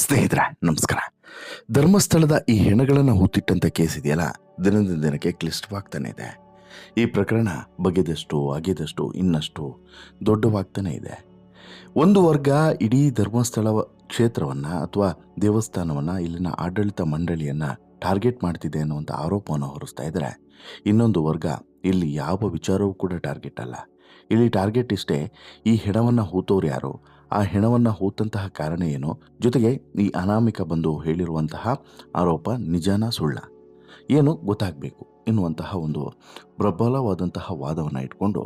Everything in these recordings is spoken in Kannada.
ಸ್ನೇಹಿತರೆ, ನಮಸ್ಕಾರ. ಧರ್ಮಸ್ಥಳದ ಈ ಹೆಣಗಳನ್ನು ಹೂತಿಟ್ಟಂತ ಕೇಸ್ ಇದೆಯಲ್ಲ, ದಿನದಿಂದ ದಿನಕ್ಕೆ ಕ್ಲಿಷ್ಟವಾಗ್ತಾನೆ ಇದೆ. ಈ ಪ್ರಕರಣ ಬಗೆದಷ್ಟು ಅಗೆದಷ್ಟು ಇನ್ನಷ್ಟು ದೊಡ್ಡವಾಗ್ತಾನೆ ಇದೆ. ಒಂದು ವರ್ಗ ಇಡೀ ಧರ್ಮಸ್ಥಳ ಕ್ಷೇತ್ರವನ್ನು ಅಥವಾ ದೇವಸ್ಥಾನವನ್ನು, ಇಲ್ಲಿನ ಆಡಳಿತ ಮಂಡಳಿಯನ್ನು ಟಾರ್ಗೆಟ್ ಮಾಡ್ತಿದೆ ಅನ್ನುವಂಥ ಆರೋಪವನ್ನು ಹೊರಿಸ್ತಾ ಇದ್ದಾರೆ ಇನ್ನೊಂದು ವರ್ಗ ಇಲ್ಲಿ ಯಾವ ವಿಚಾರವೂ ಕೂಡ ಟಾರ್ಗೆಟ್ ಅಲ್ಲ. ಇಲ್ಲಿ ಟಾರ್ಗೆಟ್ ಇಷ್ಟೇ, ಈ ಹೆಣವನ್ನು ಹೂತೋರು ಯಾರು? ಆ ಹೆಣವನ್ನು ಹೂತಂತಹ ಕಾರಣ ಏನು? ಜೊತೆಗೆ ಈ ಅನಾಮಿಕ ಬಂದು ಹೇಳಿರುವಂತಹ ಆರೋಪ ನಿಜಾನ ಸುಳ್ಳ? ಏನು ಗೊತ್ತಾಗಬೇಕು ಎನ್ನುವಂತಹ ಒಂದು ಪ್ರಬಲವಾದಂತಹ ವಾದವನ್ನು ಇಟ್ಕೊಂಡು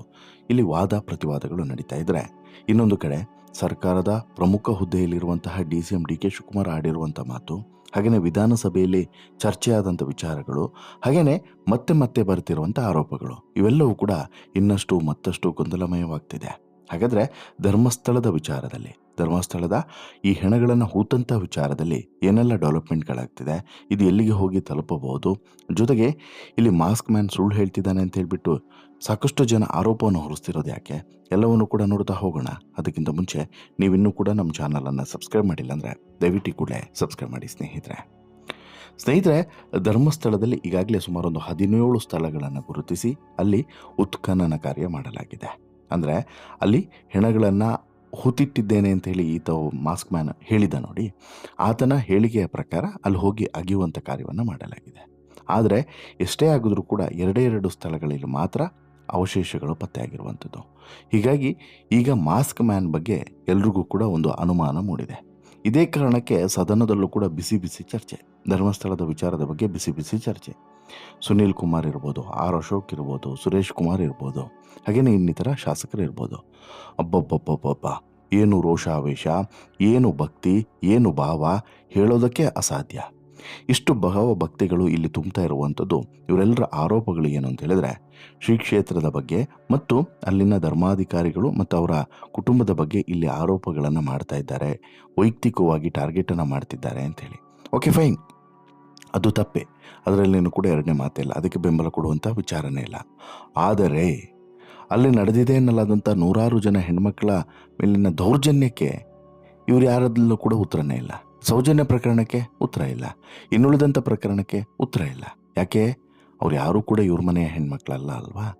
ಇಲ್ಲಿ ವಾದ ಪ್ರತಿವಾದಗಳು ನಡೀತಾ ಇದ್ದರೆ ಇನ್ನೊಂದು ಕಡೆ ಸರ್ಕಾರದ ಪ್ರಮುಖ ಹುದ್ದೆಯಲ್ಲಿರುವಂತಹ D C M D K Shivakumar ಆಡಿರುವಂಥ ಮಾತು ಹಾಗೆಯೇ ವಿಧಾನಸಭೆಯಲ್ಲಿ ಚರ್ಚೆಯಾದಂಥ ವಿಚಾರಗಳು ಹಾಗೆಯೇ ಮತ್ತೆ ಮತ್ತೆ ಬರ್ತಿರುವಂಥ ಆರೋಪಗಳು, ಇವೆಲ್ಲವೂ ಕೂಡ ಇನ್ನಷ್ಟು ಮತ್ತಷ್ಟು ಗೊಂದಲಮಯವಾಗ್ತಿದೆ. ಹಾಗಾದರೆ ಧರ್ಮಸ್ಥಳದ ವಿಚಾರದಲ್ಲಿ, ಧರ್ಮಸ್ಥಳದ ಈ ಹೆಣಗಳನ್ನು ಹೂತಂಥ ವಿಚಾರದಲ್ಲಿ ಏನೆಲ್ಲ ಡೆವಲಪ್ಮೆಂಟ್ಗಳಾಗ್ತಿದೆ, ಇದು ಎಲ್ಲಿಗೆ ಹೋಗಿ ತಲುಪಬಹುದು? ಜೊತೆಗೆ ಇಲ್ಲಿ ಮಾಸ್ಕ್ ಮ್ಯಾನ್ ಸುಳ್ಳು ಹೇಳ್ತಿದ್ದಾನೆ ಅಂತ ಹೇಳಿಬಿಟ್ಟು ಸಾಕಷ್ಟು ಜನ ಆರೋಪವನ್ನು ಹೊರಿಸ್ತಿರೋದು ಯಾಕೆ? ಎಲ್ಲವನ್ನು ಕೂಡ ನೋಡ್ತಾ ಹೋಗೋಣ. ಅದಕ್ಕಿಂತ ಮುಂಚೆ ನೀವಿನ್ನೂ ಕೂಡ ನಮ್ಮ ಚಾನಲನ್ನು ಸಬ್ಸ್ಕ್ರೈಬ್ ಮಾಡಿಲ್ಲ ಅಂದರೆ ದಯವಿಟ್ಟು ಕೂಡಲೇ ಸಬ್ಸ್ಕ್ರೈಬ್ ಮಾಡಿ ಸ್ನೇಹಿತರೆ. ಸ್ನೇಹಿತರೆ, ಧರ್ಮಸ್ಥಳದಲ್ಲಿ ಈಗಾಗಲೇ ಸುಮಾರು ಒಂದು ಹದಿನೇಳು ಸ್ಥಳಗಳನ್ನು ಗುರುತಿಸಿ ಅಲ್ಲಿ ಉತ್ಖನನ ಕಾರ್ಯ ಮಾಡಲಾಗಿದೆ. ಅಂದರೆ ಅಲ್ಲಿ ಹೆಣಗಳನ್ನು ಹೂತಿಟ್ಟಿದ್ದೇನೆ ಅಂತ ಹೇಳಿ ಈತ ಮಾಸ್ಕ್ ಮ್ಯಾನ್ ಹೇಳಿದ ನೋಡಿ, ಆತನ ಹೇಳಿಕೆಯ ಪ್ರಕಾರ ಅಲ್ಲಿ ಹೋಗಿ ಅಗಿಯುವಂಥ ಕಾರ್ಯವನ್ನು ಮಾಡಲಾಗಿದೆ. ಆದರೆ ಎಷ್ಟೇ ಆಗಿದ್ರೂ ಕೂಡ ಎರಡೇ ಎರಡು ಸ್ಥಳಗಳಲ್ಲಿ ಮಾತ್ರ ಅವಶೇಷಗಳು ಪತ್ತೆಯಾಗಿರುವಂಥದ್ದು. ಹೀಗಾಗಿ ಈಗ ಮಾಸ್ಕ್ ಮ್ಯಾನ್ ಬಗ್ಗೆ ಎಲ್ರಿಗೂ ಕೂಡ ಒಂದು ಅನುಮಾನ ಮೂಡಿದೆ. ಇದೇ ಕಾರಣಕ್ಕೆ ಸದನದಲ್ಲೂ ಕೂಡ ಬಿಸಿ ಬಿಸಿ ಚರ್ಚೆ, ಧರ್ಮಸ್ಥಳದ ವಿಚಾರದ ಬಗ್ಗೆ ಬಿಸಿ ಬಿಸಿ ಚರ್ಚೆ. ಸುನೀಲ್ ಕುಮಾರ್ ಇರ್ಬೋದು, ಆರ್ ಅಶೋಕ್ ಇರ್ಬೋದು, ಸುರೇಶ್ ಕುಮಾರ್ ಇರ್ಬೋದು ಹಾಗೆಯೇ ಇನ್ನಿತರ ಶಾಸಕರು ಇರ್ಬೋದು. ಅಬ್ಬಬ್ಬಬ್ಬಬ್ಬ ಏನು ರೋಷಾವೇಶ, ಏನು ಭಕ್ತಿ, ಏನು ಭಾವ ಹೇಳೋದಕ್ಕೆ ಅಸಾಧ್ಯ. ಇಷ್ಟು ಭಾವ ಭಕ್ತಿಗಳು ಇಲ್ಲಿ ತುಂಬ್ತಾ ಇರುವಂಥದ್ದು, ಇವರೆಲ್ಲರ ಆರೋಪಗಳು ಏನು ಅಂತ ಹೇಳಿದ್ರೆ, ಶ್ರೀ ಕ್ಷೇತ್ರದ ಬಗ್ಗೆ ಮತ್ತು ಅಲ್ಲಿನ ಧರ್ಮಾಧಿಕಾರಿಗಳು ಮತ್ತು ಅವರ ಕುಟುಂಬದ ಬಗ್ಗೆ ಇಲ್ಲಿ ಆರೋಪಗಳನ್ನು ಮಾಡ್ತಾ ಇದ್ದಾರೆ, ವೈಯಕ್ತಿಕವಾಗಿ ಟಾರ್ಗೆಟನ್ನು ಮಾಡ್ತಿದ್ದಾರೆ ಅಂತೇಳಿ ಓಕೆ ಫೈನ್ ಅದು ತಪ್ಪೆ. ಅದರಲ್ಲೇನು ಕೂಡ ಎರಡನೇ ಮಾತಿಲ್ಲ. ಅದಕ್ಕೆ ಬೆಂಬಲ ಕೊಡುವಂಥ ವಿಚಾರನೇ ಇಲ್ಲ. ಆದರೆ, ಅಲ್ಲಿ ನಡೆದಿದೆ ಎನ್ನಲಾದಂಥ ನೂರಾರು ಜನ ಹೆಣ್ಮಕ್ಳ ಮೇಲಿನ ದೌರ್ಜನ್ಯಕ್ಕೆ ಇವ್ರು ಯಾರದಲ್ಲೂ ಕೂಡ ಉತ್ತರನೇ ಇಲ್ಲ. ಸೌಜನ್ಯ ಪ್ರಕರಣಕ್ಕೆ ಉತ್ತರ ಇಲ್ಲ. ಇನ್ನುಳಿದಂಥ ಪ್ರಕರಣಕ್ಕೆ ಉತ್ತರ ಇಲ್ಲ. ಯಾಕೆ? ಅವ್ರು ಯಾರೂ ಕೂಡ ಇವ್ರ ಮನೆಯ ಹೆಣ್ಮಕ್ಳಲ್ಲ ಅಲ್ವಾ?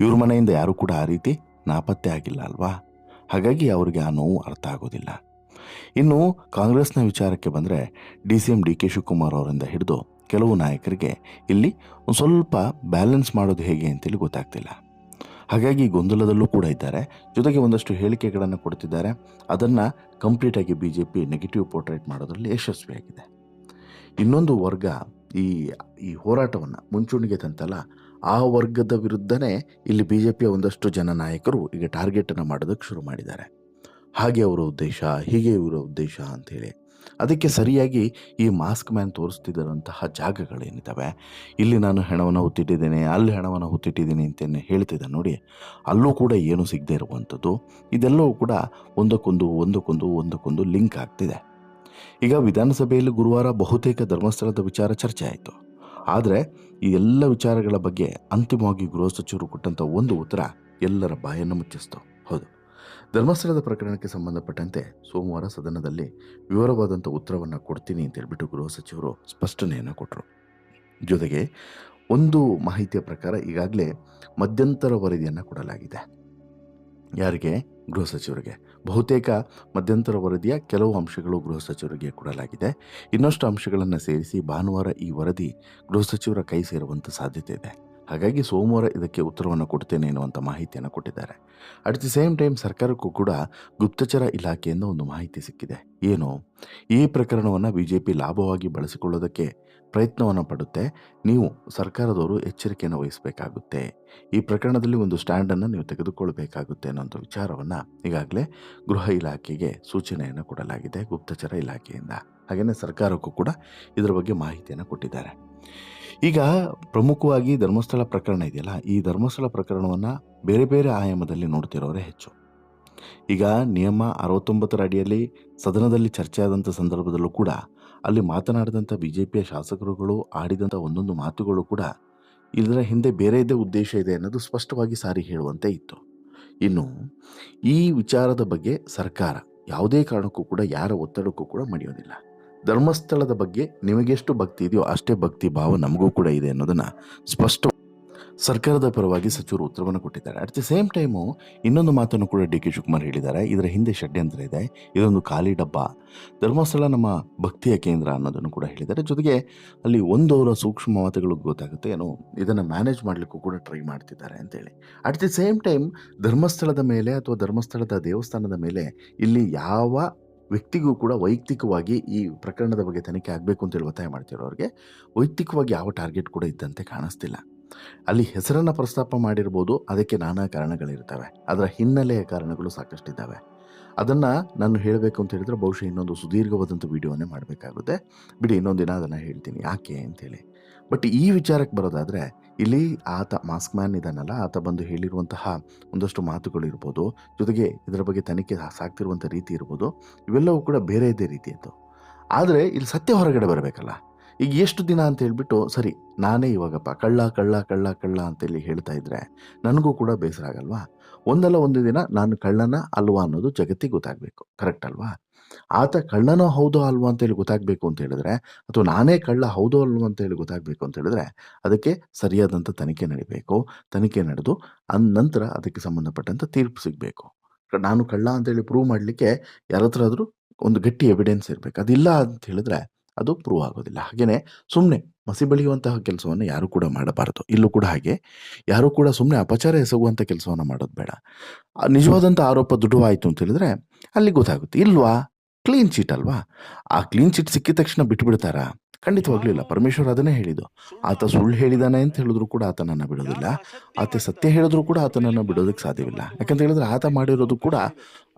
ಇವ್ರ ಮನೆಯಿಂದ ಯಾರೂ ಕೂಡ ಆ ರೀತಿ ನಾಪತ್ತೆ ಆಗಿಲ್ಲ ಅಲ್ವಾ? ಹಾಗಾಗಿ ಅವರಿಗೆ ಆ ನೋವು ಅರ್ಥ ಆಗೋದಿಲ್ಲ. ಇನ್ನು ಕಾಂಗ್ರೆಸ್ನ ವಿಚಾರಕ್ಕೆ ಬಂದರೆ D C M D K Shivakumar ಅವರಿಂದ ಹಿಡಿದು ಕೆಲವು ನಾಯಕರಿಗೆ ಇಲ್ಲಿ ಒಂದು ಸ್ವಲ್ಪ ಬ್ಯಾಲೆನ್ಸ್ ಮಾಡೋದು ಹೇಗೆ ಅಂತೇಳಿ ಗೊತ್ತಾಗ್ತಿಲ್ಲ. ಹಾಗಾಗಿ ಗೊಂದಲದಲ್ಲೂ ಕೂಡ ಇದ್ದಾರೆ. ಜೊತೆಗೆ ಒಂದಷ್ಟು ಹೇಳಿಕೆಗಳನ್ನು ಕೊಡ್ತಿದ್ದಾರೆ. ಅದನ್ನು ಕಂಪ್ಲೀಟಾಗಿ B J P negative portrait ಮಾಡೋದರಲ್ಲಿ ಯಶಸ್ವಿಯಾಗಿದೆ. ಇನ್ನೊಂದು ವರ್ಗ ಈ ಈ ಹೋರಾಟವನ್ನು ಮುಂಚೂಣಿಗೆ ತಂತಲ್ಲ, ಆ ವರ್ಗದ ವಿರುದ್ಧನೇ ಇಲ್ಲಿ ಬಿ ಜೆ ಪಿಯ ಒಂದಷ್ಟು ಜನ ನಾಯಕರು ಈಗ ಟಾರ್ಗೆಟನ್ನು ಮಾಡೋದಕ್ಕೆ ಶುರು ಮಾಡಿದ್ದಾರೆ. ಹಾಗೆ ಅವರ ಉದ್ದೇಶ, ಹೀಗೆ ಇವರ ಉದ್ದೇಶ ಅಂಥೇಳಿ. ಅದಕ್ಕೆ ಸರಿಯಾಗಿ ಈ ಮಾಸ್ಕ್ ಮ್ಯಾನ್ ತೋರಿಸ್ತಿದ್ದಂತಹ ಜಾಗಗಳೇನಿದ್ದಾವೆ ಇಲ್ಲಿ ನಾನು ಹೆಣವನ್ನು ಹುತ್ತಿಟ್ಟಿದ್ದೇನೆ ಅಲ್ಲಿ ಹೆಣವನ್ನು ಹುತ್ತಿಟ್ಟಿದ್ದೀನಿ ಅಂತೇನೆ ಹೇಳ್ತಿದ್ದೆ ನೋಡಿ, ಅಲ್ಲೂ ಕೂಡ ಏನು ಸಿಗದೆ ಇರುವಂಥದ್ದು? ಇದೆಲ್ಲವೂ ಕೂಡ ಒಂದಕ್ಕೊಂದು ಒಂದಕ್ಕೊಂದು ಒಂದಕ್ಕೊಂದು ಲಿಂಕ್ ಆಗ್ತಿದೆ. ಈಗ ವಿಧಾನಸಭೆಯಲ್ಲಿ ಗುರುವಾರ ಬಹುತೇಕ ಧರ್ಮಸ್ಥಳದ ವಿಚಾರ ಚರ್ಚೆ ಆಯಿತು. ಆದರೆ ಈ ಎಲ್ಲ ವಿಚಾರಗಳ ಬಗ್ಗೆ ಅಂತಿಮವಾಗಿ ಗೃಹ ಸಚಿವರು ಕೊಟ್ಟಂಥ ಒಂದು ಉತ್ತರ ಎಲ್ಲರ ಬಾಯನ್ನು ಮುಚ್ಚಿಸ್ತು. ಹೌದು. ಧರ್ಮಸ್ಥಳದ ಪ್ರಕರಣಕ್ಕೆ ಸಂಬಂಧಪಟ್ಟಂತೆ ಸೋಮವಾರ ಸದನದಲ್ಲಿ ವಿವರವಾದಂಥ ಉತ್ತರವನ್ನು ಕೊಡ್ತೀನಿ ಅಂತ ಹೇಳ್ಬಿಟ್ಟು ಗೃಹ ಸಚಿವರು ಸ್ಪಷ್ಟನೆಯನ್ನು ಕೊಟ್ಟರು ಜೊತೆಗೆ ಒಂದು ಮಾಹಿತಿಯ ಪ್ರಕಾರ ಈಗಾಗಲೇ ಮಧ್ಯಂತರ ವರದಿಯನ್ನು ಕೊಡಲಾಗಿದೆ. ಯಾರಿಗೆ? ಗೃಹ ಸಚಿವರಿಗೆ. ಬಹುತೇಕ ಮಧ್ಯಂತರ ವರದಿಯ ಕೆಲವು ಅಂಶಗಳು ಗೃಹ ಸಚಿವರಿಗೆ ಕೊಡಲಾಗಿದೆ. ಇನ್ನಷ್ಟು ಅಂಶಗಳನ್ನು ಸೇರಿಸಿ ಭಾನುವಾರ ಈ ವರದಿ ಗೃಹ ಸಚಿವರ ಕೈ ಸೇರುವಂಥ ಸಾಧ್ಯತೆ ಇದೆ. ಹಾಗಾಗಿ ಸೋಮವಾರ ಇದಕ್ಕೆ ಉತ್ತರವನ್ನು ಕೊಡ್ತೇನೆ ಎನ್ನುವಂಥ ಮಾಹಿತಿಯನ್ನು ಕೊಟ್ಟಿದ್ದಾರೆ. ಅಟ್ ದಿ ಸೇಮ್ ಟೈಮ್ ಸರ್ಕಾರಕ್ಕೂ ಕೂಡ ಗುಪ್ತಚರ ಇಲಾಖೆಯಿಂದ ಒಂದು ಮಾಹಿತಿ ಸಿಕ್ಕಿದೆ. ಏನು? ಈ ಪ್ರಕರಣವನ್ನು ಬಿ ಜೆ ಪಿ ಲಾಭವಾಗಿ ಬಳಸಿಕೊಳ್ಳೋದಕ್ಕೆ ಪ್ರಯತ್ನವನ್ನು ಪಡುತ್ತೆ. ನೀವು ಸರ್ಕಾರದವರು ಎಚ್ಚರಿಕೆಯನ್ನು ವಹಿಸಬೇಕಾಗುತ್ತೆ. ಈ ಪ್ರಕರಣದಲ್ಲಿ ಒಂದು ಸ್ಟ್ಯಾಂಡನ್ನು ನೀವು ತೆಗೆದುಕೊಳ್ಬೇಕಾಗುತ್ತೆ ಅನ್ನೋಂಥ ವಿಚಾರವನ್ನು ಈಗಾಗಲೇ ಗೃಹ ಇಲಾಖೆಗೆ ಸೂಚನೆಯನ್ನು ಕೊಡಲಾಗಿದೆ ಗುಪ್ತಚರ ಇಲಾಖೆಯಿಂದ. ಹಾಗೆಯೇ ಸರ್ಕಾರಕ್ಕೂ ಕೂಡ ಇದರ ಬಗ್ಗೆ ಮಾಹಿತಿಯನ್ನು ಕೊಟ್ಟಿದ್ದಾರೆ. ಈಗ ಪ್ರಮುಖವಾಗಿ ಧರ್ಮಸ್ಥಳ ಪ್ರಕರಣ ಇದೆಯಲ್ಲ, ಈ ಧರ್ಮಸ್ಥಳ ಪ್ರಕರಣವನ್ನು ಬೇರೆ ಬೇರೆ ಆಯಾಮದಲ್ಲಿ ನೋಡ್ತಿರೋರೇ ಹೆಚ್ಚು. ಈಗ ನಿಯಮ ಅರವತ್ತೊಂಬತ್ತರ ಅಡಿಯಲ್ಲಿ ಸದನದಲ್ಲಿ ಚರ್ಚೆ ಆದಂಥ ಸಂದರ್ಭದಲ್ಲೂ ಕೂಡ ಅಲ್ಲಿ ಮಾತನಾಡಿದಂಥ ಬಿ ಜೆ ಪಿಯ ಶಾಸಕರುಗಳು ಆಡಿದಂಥ ಒಂದೊಂದು ಮಾತುಗಳು ಕೂಡ ಇದರ ಹಿಂದೆ ಬೇರೆ ಬೇರೆಯದೇ ಉದ್ದೇಶ ಇದೆ ಅನ್ನೋದು ಸ್ಪಷ್ಟವಾಗಿ ಸಾರಿ ಹೇಳುವಂತೆ ಇತ್ತು. ಇನ್ನು ಈ ವಿಚಾರದ ಬಗ್ಗೆ ಸರ್ಕಾರ ಯಾವುದೇ ಕಾರಣಕ್ಕೂ ಕೂಡ ಯಾರ ಒತ್ತಡಕ್ಕೂ ಕೂಡ ಮಣಿಯೋದಿಲ್ಲ. ಧರ್ಮಸ್ಥಳದ ಬಗ್ಗೆ ನಿಮಗೆಷ್ಟು ಭಕ್ತಿ ಇದೆಯೋ ಅಷ್ಟೇ ಭಕ್ತಿ ಭಾವ ನಮಗೂ ಕೂಡ ಇದೆ ಅನ್ನೋದನ್ನು ಸ್ಪಷ್ಟ ಸರ್ಕಾರದ ಪರವಾಗಿ ಸಚಿವರು ಉತ್ತರವನ್ನು ಕೊಟ್ಟಿದ್ದಾರೆ. ಅಟ್ ದಿ ಸೇಮ್ ಟೈಮು ಇನ್ನೊಂದು ಮಾತನ್ನು ಕೂಡ ಡಿ ಕೆ ಶಿವಕುಮಾರ್ ಹೇಳಿದ್ದಾರೆ. ಇದರ ಹಿಂದೆ ಷಡ್ಯಂತ್ರ ಇದೆ. ಇದೊಂದು ಖಾಲಿ ಡಬ್ಬ. ಧರ್ಮಸ್ಥಳ ನಮ್ಮ ಭಕ್ತಿಯ ಕೇಂದ್ರ ಅನ್ನೋದನ್ನು ಕೂಡ ಹೇಳಿದ್ದಾರೆ. ಜೊತೆಗೆ ಅಲ್ಲಿ ಒಂದವರ ಸೂಕ್ಷ್ಮ ಮಾತುಗಳು ಗೊತ್ತಾಗುತ್ತೆ. ಏನೋ, ಇದನ್ನು ಮ್ಯಾನೇಜ್ ಮಾಡಲಿಕ್ಕೂ ಕೂಡ ಟ್ರೈ ಮಾಡ್ತಿದ್ದಾರೆ ಅಂತೇಳಿ. ಅಟ್ ದಿ ಸೇಮ್ ಟೈಮ್ ಧರ್ಮಸ್ಥಳದ ಮೇಲೆ ಅಥವಾ ಧರ್ಮಸ್ಥಳದ ದೇವಸ್ಥಾನದ ಮೇಲೆ ಇಲ್ಲಿ ಯಾವ ವ್ಯಕ್ತಿಗೂ ಕೂಡ ವೈಯಕ್ತಿಕವಾಗಿ ಈ ಪ್ರಕರಣದ ಬಗ್ಗೆ ತನಿಖೆ ಆಗಬೇಕು ಅಂತೇಳಿ ಒತ್ತಾಯ ಮಾಡ್ತಿರೋರಿಗೆ ವೈಯಕ್ತಿಕವಾಗಿ ಯಾವ ಟಾರ್ಗೆಟ್ ಕೂಡ ಇದ್ದಂತೆ ಕಾಣಿಸ್ತಿಲ್ಲ. ಅಲ್ಲಿ ಹೆಸರನ್ನು ಪ್ರಸ್ತಾಪ ಮಾಡಿರ್ಬೋದು, ಅದಕ್ಕೆ ನಾನಾ ಕಾರಣಗಳಿರ್ತವೆ. ಅದರ ಹಿನ್ನೆಲೆಯ ಕಾರಣಗಳು ಸಾಕಷ್ಟಿದ್ದಾವೆ. ಅದನ್ನು ನಾನು ಹೇಳಬೇಕು ಅಂತ ಹೇಳಿದ್ರೆ ಬಹುಶಃ ಇನ್ನೊಂದು ಸುದೀರ್ಘವಾದಂಥ ವೀಡಿಯೋನೇ ಮಾಡಬೇಕಾಗುತ್ತೆ. ಬಿಡಿ, ಇನ್ನೊಂದು ದಿನ ಅದನ್ನು ಹೇಳ್ತೀನಿ. ಯಾಕೆ ಅಂತೇಳಿ ಬಟ್ ಈ ವಿಚಾರಕ್ಕೆ ಬರೋದಾದರೆ, ಇಲ್ಲಿ ಆತ ಮಾಸ್ಕ್ ಮ್ಯಾನ್ ಇದ್ದಾನಲ್ಲ ಆತ ಬಂದು ಹೇಳಿರುವಂತಹ ಒಂದಷ್ಟು ಮಾತುಗಳು ಇರ್ಬೋದು, ಜೊತೆಗೆ ಇದರ ಬಗ್ಗೆ ತನಿಖೆ ಸಾಕ್ತಿರುವಂಥ ರೀತಿ ಇರ್ಬೋದು, ಇವೆಲ್ಲವೂ ಕೂಡ ಬೇರೆ ಇದೇ ರೀತಿಯದ್ದು ಆದರೆ ಇಲ್ಲಿ ಸತ್ಯ ಹೊರಗಡೆ ಬರಬೇಕಲ್ಲ. ಈಗ ಎಷ್ಟು ದಿನ ಅಂತ ಹೇಳ್ಬಿಟ್ಟು, ಸರಿ, ನಾನೇ ಇವಾಗಪ್ಪ ಕಳ್ಳ ಕಳ್ಳ ಕಳ್ಳ ಕಳ್ಳ ಅಂತೇಳಿ ಹೇಳ್ತಾ ಇದ್ರೆ ನನಗೂ ಕೂಡ ಬೇಸರ ಆಗಲ್ವಾ? ಒಂದಲ್ಲ ಒಂದು ದಿನ ನಾನು ಕಳ್ಳನ ಅಲ್ವಾ ಅನ್ನೋದು ಜಗತ್ತಿಗೆ ಗೊತ್ತಾಗಬೇಕು ಕರೆಕ್ಟ್ ಅಲ್ವಾ? ಆತ ಕಳ್ಳನೋ ಹೌದೋ ಅಲ್ವಾ ಅಂತೇಳಿ ಗೊತ್ತಾಗಬೇಕು ಅಂತ ಹೇಳಿದ್ರೆ, ಅಥವಾ ನಾನೇ ಕಳ್ಳ ಹೌದೋ ಅಲ್ವಾ ಅಂತೇಳಿ ಗೊತ್ತಾಗಬೇಕು ಅಂತ ಹೇಳಿದ್ರೆ, ಅದಕ್ಕೆ ಸರಿಯಾದಂಥ ತನಿಖೆ ನಡಿಬೇಕು, ತನಿಖೆ ನಡೆದು ಅನ್ ನಂತರ ಅದಕ್ಕೆ ಸಂಬಂಧಪಟ್ಟಂಥ ತೀರ್ಪು ಸಿಗಬೇಕು. ನಾನು ಕಳ್ಳ ಅಂತೇಳಿ ಪ್ರೂವ್ ಮಾಡಲಿಕ್ಕೆ ಯಾರತ್ರಾದರೂ ಒಂದು ಗಟ್ಟಿ ಎವಿಡೆನ್ಸ್ ಇರಬೇಕು. ಅದಿಲ್ಲ ಅಂತ ಹೇಳಿದ್ರೆ ಅದು ಪ್ರೂವ್ ಆಗೋದಿಲ್ಲ. ಹಾಗೆಯೇ ಸುಮ್ಮನೆ ಮಸಿ ಬೆಳೆಯುವಂತಹ ಕೆಲಸವನ್ನು ಯಾರೂ ಕೂಡ ಮಾಡಬಾರದು. ಇಲ್ಲೂ ಕೂಡ ಹಾಗೆ. ಯಾರು ಕೂಡ ಸುಮ್ಮನೆ ಅಪಚಾರ ಎಸಗುವಂಥ ಕೆಲಸವನ್ನು ಮಾಡೋದು ಬೇಡ. ನಿಜವಾದಂಥ ಆರೋಪ ದುಡುವಾಯಿತು ಅಂತ ಹೇಳಿದ್ರೆ ಅಲ್ಲಿ ಗೊತ್ತಾಗುತ್ತೆ. ಇಲ್ವಾ? ಕ್ಲೀನ್ ಚೀಟ್ ಅಲ್ವಾ? ಆ ಕ್ಲೀನ್ ಚೀಟ್ ಸಿಕ್ಕಿದ ತಕ್ಷಣ ಬಿಟ್ಬಿಡ್ತಾರಾ? ಖಂಡಿತವಾಗ್ಲೂ ಇಲ್ಲ. ಪರಮೇಶ್ವರ್ ಅದನ್ನೇ ಹೇಳಿದ್ದು. ಆತ ಸುಳ್ಳು ಹೇಳಿದಾನೆ ಅಂತ ಹೇಳಿದ್ರು ಕೂಡ ಆತನನ್ನು ಬಿಡೋದಿಲ್ಲ. ಆತ ಸತ್ಯ ಹೇಳಿದ್ರು ಕೂಡ ಆತನನ್ನು ಬಿಡೋದಕ್ಕೆ ಸಾಧ್ಯವಿಲ್ಲ. ಯಾಕಂತ ಹೇಳಿದ್ರೆ ಆತ ಮಾಡಿರೋದು ಕೂಡ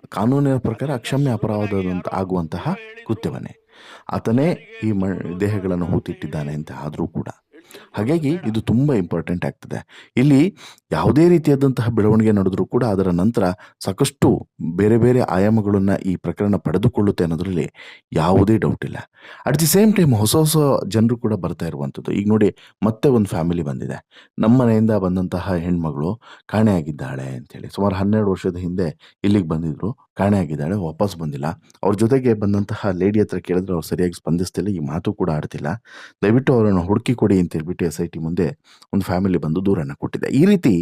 ಕಾನೂನಿನ ಪ್ರಕಾರ ಅಕ್ಷಮ್ಯ ಅಪರಾಧದಂತ ಆಗುವಂತಹ ಕೃತ್ಯವನ್ನೇ. ಆತನೇ ಈ ಮ ದೇಹಗಳನ್ನು ಹೂತಿಟ್ಟಿದ್ದಾನೆ ಅಂತ ಆದರೂ ಕೂಡ. ಹಾಗಾಗಿ ಇದು ತುಂಬ ಇಂಪಾರ್ಟೆಂಟ್ ಆಗ್ತದೆ. ಇಲ್ಲಿ ಯಾವುದೇ ರೀತಿಯಾದಂತಹ ಬೆಳವಣಿಗೆ ನಡೆದರೂ ಕೂಡ ಅದರ ನಂತರ ಸಾಕಷ್ಟು ಬೇರೆ ಬೇರೆ ಆಯಾಮಗಳನ್ನು ಈ ಪ್ರಕರಣ ಪಡೆದುಕೊಳ್ಳುತ್ತೆ ಅನ್ನೋದರಲ್ಲಿ ಯಾವುದೇ ಡೌಟ್ ಇಲ್ಲ. ಅಟ್ ದಿ ಸೇಮ್ ಟೈಮ್ ಹೊಸ ಹೊಸ ಜನರು ಕೂಡ ಬರ್ತಾ ಇರುವಂಥದ್ದು. ಈಗ ನೋಡಿ, ಮತ್ತೆ ಒಂದು ಫ್ಯಾಮಿಲಿ ಬಂದಿದೆ. ನಮ್ಮ ಮನೆಯಿಂದ ಬಂದಂತಹ ಹೆಣ್ಮಗಳು ಕಾಣೆಯಾಗಿದ್ದಾಳೆ ಅಂತೇಳಿ ಸುಮಾರು ಹನ್ನೆರಡು ವರ್ಷದ ಹಿಂದೆ ಇಲ್ಲಿಗೆ ಬಂದಿದ್ರು. ಕಾಣೆಯಾಗಿದ್ದಾಳೆ ವಾಪಸ್ ಬಂದಿಲ್ಲ. ಅವ್ರ ಜೊತೆಗೆ ಬಂದಂತಹ ಲೇಡಿ ಹತ್ರ ಕೇಳಿದ್ರೆ ಅವ್ರು ಸರಿಯಾಗಿ ಸ್ಪಂದಿಸ್ತಿಲ್ಲ. ಈ ಮಾತು ಕೂಡ ಆಡ್ತಿಲ್ಲ. ದಯವಿಟ್ಟು ಅವರನ್ನು ಹುಡುಕಿ ಕೊಡಿ ಅಂತ ಹೇಳ್ಬಿಟ್ಟು ಎಸ್ ಐ ಟಿ ಮುಂದೆ ಒಂದು ಫ್ಯಾಮಿಲಿ ಬಂದು ದೂರನ್ನು ಕೊಟ್ಟಿದೆ. ಈ ರೀತಿ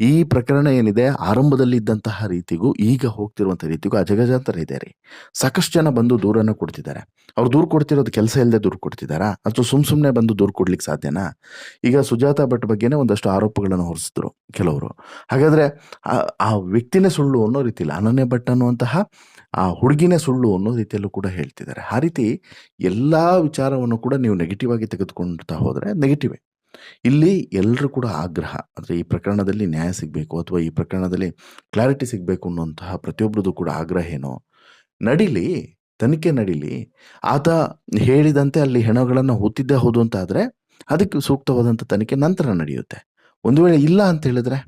ಈ ಪ್ರಕರಣ ಏನಿದೆ ಆರಂಭದಲ್ಲಿ ಇದ್ದಂತಹ ರೀತಿಗೂ ಈಗ ಹೋಗ್ತಿರುವಂಥ ರೀತಿಗೂ ಅಜಗಜಾಂತರ ಇದೆ ರೀ. ಸಾಕಷ್ಟು ಜನ ಬಂದು ದೂರನ್ನು ಕೊಡ್ತಿದ್ದಾರೆ. ಅವ್ರು ದೂರು ಕೊಡ್ತಿರೋದು ಕೆಲಸ ಇಲ್ಲದೆ ದೂರು ಕೊಡ್ತಿದ್ದಾರಾ? ಅಥವಾ ಸುಮ್ ಸುಮ್ಮನೆ ಬಂದು ದೂರು ಕೊಡ್ಲಿಕ್ಕೆ ಸಾಧ್ಯನಾ? ಈಗ ಸುಜಾತಾ ಭಟ್ ಬಗ್ಗೆನೇ ಒಂದಷ್ಟು ಆರೋಪಗಳನ್ನು ಹೊರಿಸಿದ್ರು ಕೆಲವರು. ಹಾಗಾದ್ರೆ ಆ- ವ್ಯಕ್ತಿನೇ ಸುಳ್ಳು ಅನ್ನೋ ರೀತಿಯಲ್ಲಿ ಅನನ್ಯ ಭಟ್ ಅನ್ನುವಂತಹ ಆ ಹುಡುಗಿನೇ ಸುಳ್ಳು ಅನ್ನೋ ರೀತಿಯಲ್ಲೂ ಕೂಡ ಹೇಳ್ತಿದ್ದಾರೆ. ಆ ರೀತಿ ಎಲ್ಲ ವಿಚಾರವನ್ನು ಕೂಡ ನೀವು ನೆಗೆಟಿವ್ ಆಗಿ ತೆಗೆದುಕೊಳ್ತಾ ಹೋದರೆ ನೆಗೆಟಿವೇ ಇಲ್ಲಿ ಎಲ್ಲರೂ ಕೂಡ ಆಗ್ರಹ. ಅಂದರೆ ಈ ಪ್ರಕರಣದಲ್ಲಿ ನ್ಯಾಯ ಸಿಗಬೇಕು ಅಥವಾ ಈ ಪ್ರಕರಣದಲ್ಲಿ ಕ್ಲಾರಿಟಿ ಸಿಗಬೇಕು ಅನ್ನುವಂತಹ ಪ್ರತಿಯೊಬ್ಬರದ್ದು ಕೂಡ ಆಗ್ರಹ ಏನೋ. ನಡೀಲಿ, ತನಿಖೆ ನಡೀಲಿ. ಆತ ಹೇಳಿದಂತೆ ಅಲ್ಲಿ ಹೆಣಗಳನ್ನು ಹೊತ್ತಿದ್ದೇ ಹೌದು ಅಂತ ಆದರೆ ಅದಕ್ಕೆ ಸೂಕ್ತವಾದಂಥ ತನಿಖೆ ನಂತರ ನಡೆಯುತ್ತೆ. ಒಂದು ವೇಳೆ ಇಲ್ಲ ಅಂತ ಹೇಳಿದ್ರೆ,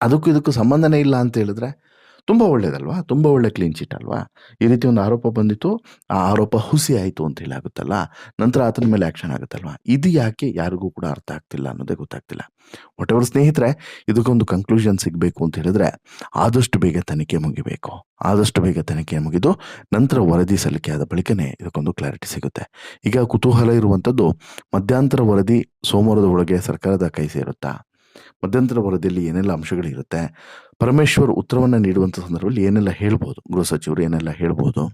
ಅದಕ್ಕೂ ಇದಕ್ಕೂ ಸಂಬಂಧನೇ ಇಲ್ಲ ಅಂತ ಹೇಳಿದ್ರೆ ತುಂಬ ಒಳ್ಳೇದಲ್ವಾ? ತುಂಬ ಒಳ್ಳೆ ಕ್ಲೀನ್ ಚಿಟ್ ಅಲ್ವಾ? ಈ ರೀತಿ ಒಂದು ಆರೋಪ ಬಂದಿತ್ತು. ಆ ಆರೋಪ ಹುಸಿ ಆಯಿತು ಅಂತ ಹೇಳಿ ಆಗುತ್ತಲ್ಲ? ನಂತರ ಆತನ ಮೇಲೆ ಆ್ಯಕ್ಷನ್ ಆಗುತ್ತಲ್ವಾ? ಇದು ಯಾಕೆ ಯಾರಿಗೂ ಕೂಡ ಅರ್ಥ ಆಗ್ತಿಲ್ಲ ಅನ್ನೋದೇ ಗೊತ್ತಾಗ್ತಿಲ್ಲ. ವಾಟ್ ಎವರ್ ಸ್ನೇಹಿತರೆ, ಇದಕ್ಕೊಂದು ಕನ್ಕ್ಲೂಷನ್ ಸಿಗಬೇಕು ಅಂತ ಹೇಳಿದ್ರೆ ಆದಷ್ಟು ಬೇಗ ತನಿಖೆ ಮುಗಿಬೇಕು. ಆದಷ್ಟು ಬೇಗ ತನಿಖೆ ಮುಗಿದು ನಂತರ ವರದಿ ಸಲ್ಲಿಕೆ ಆದ ಬಳಿಕನೇ ಇದಕ್ಕೊಂದು ಕ್ಲಾರಿಟಿ ಸಿಗುತ್ತೆ. ಈಗ ಕುತೂಹಲ ಇರುವಂಥದ್ದು ಮಧ್ಯಂತರ ವರದಿ ಸೋಮವಾರದ ಒಳಗೆ ಸರ್ಕಾರದ ಕೈ ಸೇರುತ್ತಾ? ಮಧ್ಯಂತರ ವರದಿಯಲ್ಲಿ ಏನೆಲ್ಲ ಅಂಶಗಳಿರುತ್ತೆ, ಪರಮೇಶ್ವರ್ ಉತ್ತರವನ್ನು ನೀಡುವಂಥ ಸಂದರ್ಭದಲ್ಲಿ ಏನೆಲ್ಲ ಹೇಳ್ಬೋದು, ಗೃಹ ಸಚಿವರು ಏನೆಲ್ಲ ಹೇಳ್ಬೋದು,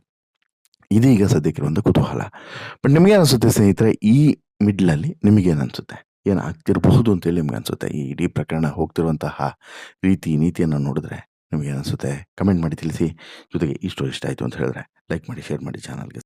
ಇದೀಗ ಒಂದು ಕುತೂಹಲ. ಬಟ್ ನಿಮಗೆ ಅನಿಸುತ್ತೆ ಸ್ನೇಹಿತರೆ, ಈ ಮಿಡ್ಲಲ್ಲಿ ನಿಮಗೇನು ಅನಿಸುತ್ತೆ ಏನು ಆಗ್ತಿರಬಹುದು ಅಂತೇಳಿ ನಿಮ್ಗೆ ಅನಿಸುತ್ತೆ? ಈ ಇಡೀ ಪ್ರಕರಣ ಹೋಗ್ತಿರುವಂತಹ ರೀತಿ, ನೀತಿಯನ್ನು ನೋಡಿದ್ರೆ ನಿಮಗೆ ಅನಿಸುತ್ತೆ? ಕಮೆಂಟ್ ಮಾಡಿ ತಿಳಿಸಿ. ಜೊತೆಗೆ ಈ ಸ್ಟೋರಿ ಇಷ್ಟ ಆಯಿತು ಅಂತ ಹೇಳಿದ್ರೆ ಲೈಕ್ ಮಾಡಿ ಶೇರ್ ಮಾಡಿ ಚಾನಲ್ಗೆ